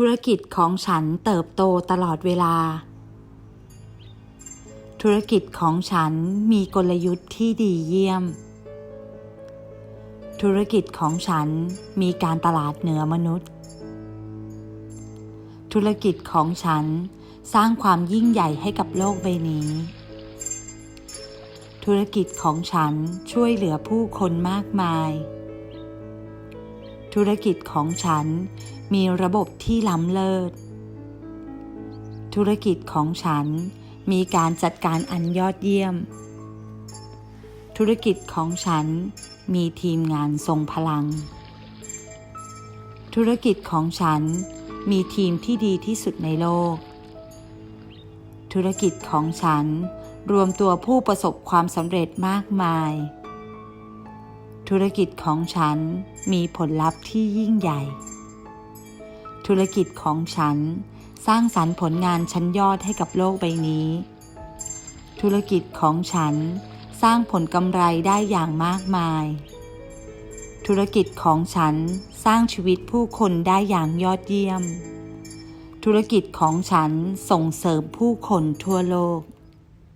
ธุรกิจของฉันเติบโตตลอดเวลา ธุรกิจของฉันมีกลยุทธ์ที่ดีเยี่ยม ธุรกิจของฉันมีการตลาดเหนือมนุษย์ ธุรกิจของฉันสร้างความยิ่งใหญ่ให้กับโลกใบนี้ ธุรกิจของฉันช่วยเหลือผู้คนมากมาย ธุรกิจของฉันมีระบบที่ล้ำเลิศ ธุรกิจของฉันมีการจัดการอันยอดเยี่ยม ธุรกิจของฉันมีทีมงานทรงพลัง ธุรกิจของฉันมีทีมที่ดีที่สุดในโลก ธุรกิจของฉันรวมตัวผู้ประสบความสำเร็จมากมาย ธุรกิจของฉันมีผลลัพธ์ที่ยิ่งใหญ่ ธุรกิจของฉันสร้างสรรค์ผลงานชั้นยอดให้กับโลกใบนี้ ธุรกิจของฉันสร้างผลกำไรได้อย่างมากมาย ธุรกิจของฉันสร้างชีวิตผู้คนได้อย่างยอดเยี่ยม ธุรกิจของฉันส่งเสริมผู้คนทั่วโลก